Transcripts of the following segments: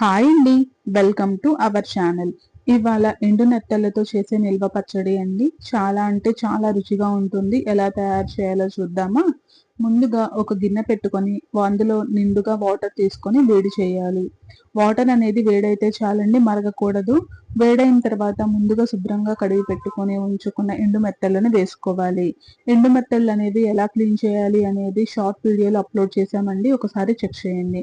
Hi అండి welcome to our channel. ఇవాళ ఎండు నెత్తలతో చేసే నిల్వ పచ్చడి అండి. చాలా అంటే చాలా రుచిగా ఉంటుంది. ఎలా తయారు చేయాలో చూద్దామా? ముందుగా ఒక గిన్నె పెట్టుకొని అందులో నిండుగా వాటర్ తీసుకొని వేడి చేయాలి. వాటర్ అనేది వేడైతే చాలండి మరగకూడదు. వేడైన తర్వాత ముందుగా శుభ్రంగా కడిగి పెట్టుకొని ఉంచుకున్న ఎండు మెత్తలను వేసుకోవాలి. ఎండు మెత్తలు అనేది ఎలా క్లీన్ చేయాలి అనేది షార్ట్ వీడియోలో అప్లోడ్ చేశామండి. ఒకసారి చెక్ చేయండి.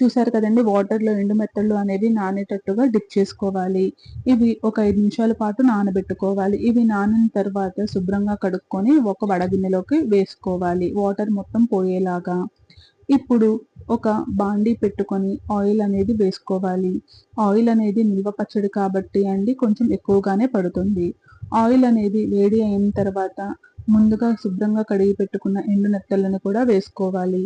చూసారు కదండి వాటర్లో ఎండు మెత్తళ్ళు అనేవి నానేటట్టుగా డిప్ చేసుకోవాలి. ఇవి ఒక ఐదు నిమిషాల పాటు నానబెట్టుకోవాలి. ఇవి నానిన తర్వాత శుభ్రంగా కడుక్కొని ఒక వడగిన్నెలోకి వేసుకోవాలి. వాటర్ మొత్తం పోయేలాగా. ఇప్పుడు ఒక బాండీ పెట్టుకొని ఆయిల్ అనేది వేసుకోవాలి. ఆయిల్ అనేది నిల్వ పచ్చడి కాబట్టి అండి కొంచెం ఎక్కువగానే పడుతుంది. ఆయిల్ అనేది వేడి అయిన తర్వాత ముందుగా శుభ్రంగా కడిగి పెట్టుకున్న ఎండు నెత్తలను కూడా వేసుకోవాలి.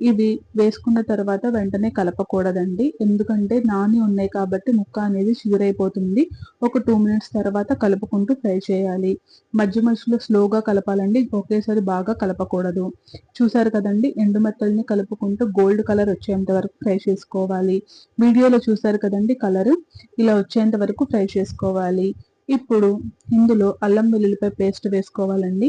ఇవి వేసుకున్న తర్వాత వెంటనే కలపకూడదండి. ఎందుకంటే నాని ఉన్నాయి కాబట్టి ముక్క అనేది చిగురైపోతుంది. ఒక టూ మినిట్స్ తర్వాత కలుపుకుంటూ ఫ్రై చేయాలి. మధ్య మధ్యలో స్లోగా కలపాలండి. ఒకేసారి బాగా కలపకూడదు. చూసారు కదండి? ఎండు మెత్తల్ని కలుపుకుంటూ గోల్డ్ కలర్ వచ్చేంత వరకు ఫ్రై చేసుకోవాలి. వీడియోలో చూసారు కదండి కలర్? ఇలా వచ్చేంత వరకు ఫ్రై చేసుకోవాలి. ఇప్పుడు ఇందులో అల్లం వెల్లుల్లిపాయ పేస్ట్ వేసుకోవాలండి.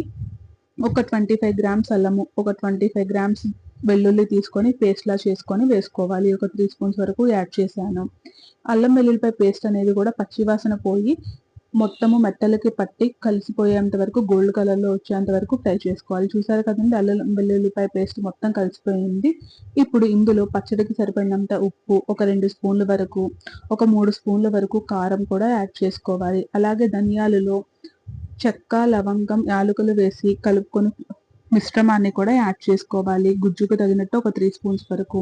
ఒక ట్వంటీ ఫైవ్ గ్రామ్స్ అల్లము ఒక ట్వంటీ ఫైవ్ గ్రామ్స్ వెల్లుల్లి తీసుకొని పేస్ట్లా చేసుకొని వేసుకోవాలి. ఒక త్రీ స్పూన్స్ వరకు యాడ్ చేశాను. అల్లం వెల్లుల్లిపాయ పేస్ట్ అనేది కూడా పచ్చివాసన పోయి మొత్తము మెత్తలకి పట్టి కలిసిపోయేంత వరకు గోల్డ్ కలర్లో వచ్చేంత వరకు ఫ్రై చేసుకోవాలి. చూసారు కదండి అల్లం వెల్లుల్లిపాయ పేస్ట్ మొత్తం కలిసిపోయింది. ఇప్పుడు ఇందులో పచ్చడికి సరిపడినంత ఉప్పు ఒక రెండు స్పూన్ల వరకు ఒక మూడు స్పూన్ల వరకు కారం కూడా యాడ్ చేసుకోవాలి. అలాగే ధనియాలలో చెక్క లవంగం యాలకులు వేసి కలుపుకొని మిశ్రమాన్ని కూడా యాడ్ చేసుకోవాలి. గుజ్జుకు తగినట్టు ఒక త్రీ స్పూన్స్ వరకు.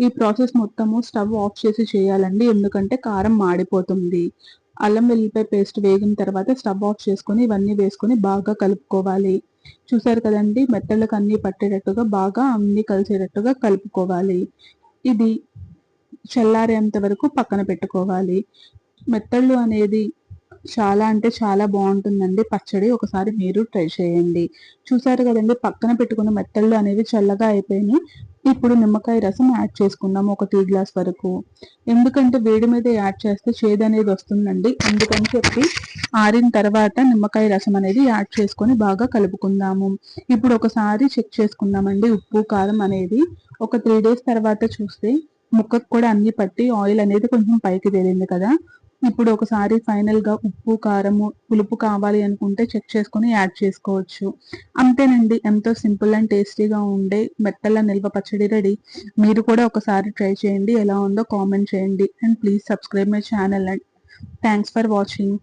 ఈ ప్రాసెస్ మొత్తము స్టవ్ ఆఫ్ చేసి చేయాలండి. ఎందుకంటే కారం మాడిపోతుంది. అల్లం వెల్లిపాయ పేస్ట్ వేగిన తర్వాత స్టవ్ ఆఫ్ చేసుకొని ఇవన్నీ వేసుకొని బాగా కలుపుకోవాలి. చూసారు కదండి? మెత్తలకు అన్ని పట్టేటట్టుగా బాగా అన్ని కలిసేటట్టుగా కలుపుకోవాలి. ఇది చల్లారేంత వరకు పక్కన పెట్టుకోవాలి. మెత్తళ్ళు అనేది చాలా అంటే చాలా బాగుంటుందండి. పచ్చడి ఒకసారి మీరు ట్రై చేయండి. చూసారు కదండి పక్కన పెట్టుకున్న మెత్తళ్ళు అనేవి చల్లగా అయిపోయినాయి. ఇప్పుడు నిమ్మకాయ రసం యాడ్ చేసుకుందాం ఒక టీ గ్లాస్ వరకు. ఎందుకంటే వేడి మీద యాడ్ చేస్తే చేదు అనేది వస్తుందండి. అందుకని చెప్పి ఆరిన తర్వాత నిమ్మకాయ రసం అనేది యాడ్ చేసుకొని బాగా కలుపుకుందాము. ఇప్పుడు ఒకసారి చెక్ చేసుకుందామండి ఉప్పు కారం అనేది. ఒక త్రీ డేస్ తర్వాత చూస్తే ముక్కకు కూడా అన్ని పట్టి ఆయిల్ అనేది కొంచెం పైకి తేలింది కదా. ఇప్పుడు ఒకసారి ఫైనల్గా ఉప్పు కారము పులుపు కావాలి అనుకుంటే చెక్ చేసుకుని యాడ్ చేసుకోవచ్చు. అంతేనండి ఎంతో సింపుల్ అండ్ టేస్టీగా ఉండే మెత్తల నిల్వ పచ్చడి రెడీ. మీరు కూడా ఒకసారి ట్రై చేయండి ఎలా ఉందో కామెంట్ చేయండి. And please subscribe my channel and thanks for watching